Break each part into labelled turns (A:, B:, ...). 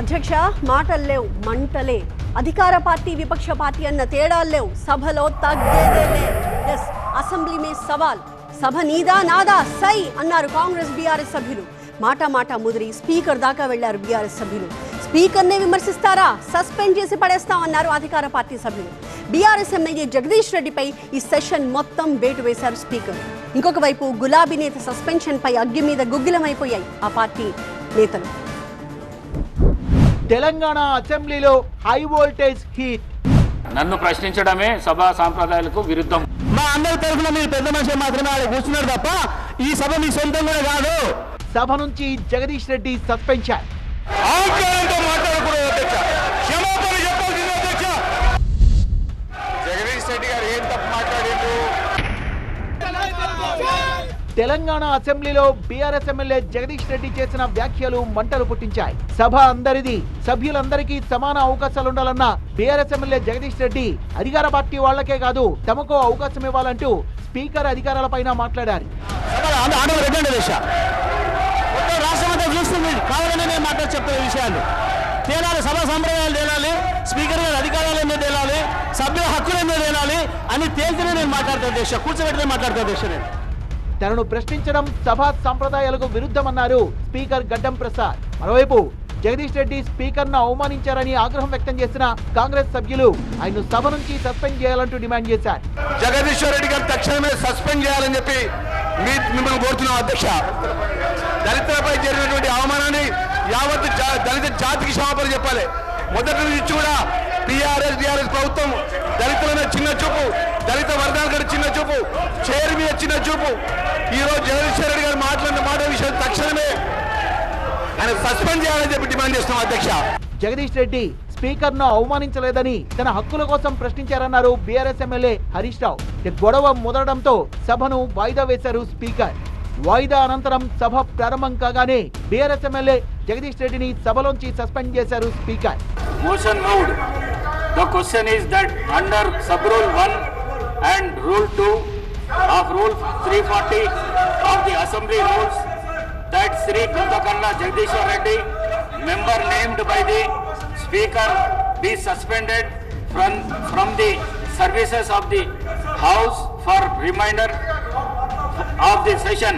A: అధ్యక్ష మాటలు లేవు మంటలే. అధికార పార్టీ విపక్ష పార్టీ అన్న తేడాలు లేవు. సభలో తగ్గేదేలే. ఎస్ అసెంబ్లీ మే సవాల్. సభ నీదా నాదా? సై అన్నారు కాంగ్రెస్ బీఆర్ఎస్ సభ్యులు. మాట మాట ముదిరి స్పీకర్ దాకా వెళ్ళారు బీఆర్ఎస్ సభ్యులు. స్పీకర్నే విమర్శిస్తారా? సస్పెండ్ చేసి పడేస్తామన్నారు అధికార పార్టీ సభ్యులు. బీఆర్ఎస్ ఎమ్మెల్యే జగదీష్ రెడ్డిపై ఈ సెషన్ మొత్తం వేటు వేశారు స్పీకర్. ఇంకొక వైపు గులాబీ నేత సస్పెన్షన్ పై అగ్గి మీద గుగ్గిలమైపోయాయి ఆ పార్టీ నేతలు.
B: తెలంగాణ అసెంబ్లీలో హై వోల్టేజ్ హీట్.
C: నన్ను ప్రశ్నించడమే సభా సాంప్రదాయాలకు విరుద్ధం.
D: మా అందరి తరఫున మీరు పెద్ద మనిషి మాత్రమే ఆడ కూర్చున్నారు తప్ప ఈ సభ మీ సొంతం కూడా కాదు.
B: సభ నుంచి జగదీష్ రెడ్డి సస్పెన్షన్. తెలంగాణ అసెంబ్లీలో బీఆర్ఎస్ ఎమ్మెల్యే జగదీష్ రెడ్డి చేసిన వ్యాఖ్యలు మంటలు పుట్టించాయి. సభ అందరిది సభ్యులందరికీ సమాన అవకాశాలుండాలన్న బీఆర్ఎస్ ఎమ్మెల్యే జగదీష్ రెడ్డి అధికార పార్టీ వాళ్ళకే కాదు తమకు అవకాశం ఇవ్వాలంటూ స్పీకర్ అధికారాలపైన మాట్లాడారు.
D: ఆటలు నేను మాట్లాడి విషయాలు. తేలాలి సభ సంప్రదాయాలు తేలాలి స్పీకర్ గారి అధికారాలు ఎన్నో తేలాలి సభ్యుల హక్కులు ఎందుకు తేలాలి అని తేలితేనే నేను మాట్లాడతాను దేశ కూర్చోబెట్టినే మాట్లాడతాను దేశ నేను.
B: తనను ప్రశ్నించడం సభా సంప్రదాయాలకు విరుద్ధమన్నారు స్పీకర్ గడ్డం ప్రసాద్. మరోవైపు జగదీష్ రెడ్డి స్పీకర్ను అవమానించారని ఆగ్రహం వ్యక్తం చేసిన కాంగ్రెస్ సభ్యులు ఆయన సభ నుంచి సస్పెండ్ చేయాలంటూ డిమాండ్ చేశారు.
E: జగదీశ్వర్ రెడ్డి గారు తక్షణమే సస్పెండ్ చేయాలని చెప్పి మిమ్మల్ని కోరుతున్నాం అధ్యక్ష. దళితులపై జరిగినటువంటి అవమానాన్ని యావత్ దళిత జాతికి క్షమాపణ చెప్పాలి. మొదటి నుంచి కూడా టీఆర్ఎస్ టీఆర్ఎస్ ప్రభుత్వం దళితుల చిన్న చూపు దళిత వర్గాల చిన్న చూపు చేరు మీద చిన్న చూపు ఈరోజు జగదీశ్వర రెడ్డి గారు మాట్లాడిన మాట విషయం తక్షణమే ఆయన సస్పెండ్ చేయాలని చెప్పి డిమాండ్ చేస్తున్నాం అధ్యక్ష.
B: జగదీష్ రెడ్డి స్పీకర్ను అవమానించలేదని తన హక్కుల కోసం ప్రశ్నించారన్నారు బీఆర్ఎస్ ఎమ్మెల్యే హరీష్ రావు. గొడవ ముదరడంతో సభను వాయిదా వేశారు స్పీకర్. వాయిదా అనంతరం సభ ప్రారంభం కాగానే బీఆర్ఎస్ ఎమ్మెల్యే జగదీష్ రెడ్డిని సభలోంచి సస్పెండ్ చేశారు speaker.
C: Question is that under 1 and rule 2 of Rule 340 of the Assembly Rules that Sri Kundakarna Jagdishwar Reddy, member named by the Speaker, be suspended from, from the services of the House for reminder of the session.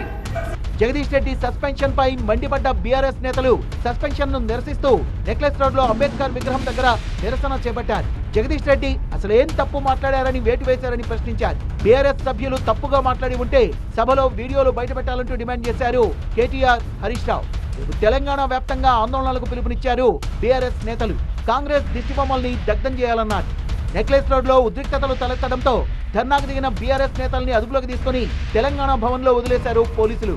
B: Jagadish Reddy suspension పై మండిపడ్డ BRS నేతలు సస్పెన్షన్ను నిరసిస్తూ necklace రోడ్లో అంబేద్కర్ విగ్రహం దగ్గర నిరసన చేపట్టారు జగదీష్ రెడ్డి అసలు ఏం తప్పు మాట్లాడారని వేటు వేశారని ప్రశ్నించారు. బీఆర్ఎస్ సభ్యులు తప్పుగా మాట్లాడి ఉంటే సభలో వీడియోలు బయటపెట్టాలంటూ డిమాండ్ చేశారు కేటీఆర్ హరీష్ రావు. తెలంగాణ వ్యాప్తంగా ఆందోళనలకు పిలుపునిచ్చారు బీఆర్ఎస్ నేతలు. కాంగ్రెస్ దిష్టిబొమ్మల్ని దగ్ధం చేయాలన్నారు. నెక్లెస్ రోడ్లో ఉద్రిక్తతలు తలెత్తడంతో ధర్నాకు దిగిన బీఆర్ఎస్ నేతల్ని అదుపులోకి తీసుకుని తెలంగాణ భవన్లో వదిలేశారు పోలీసులు.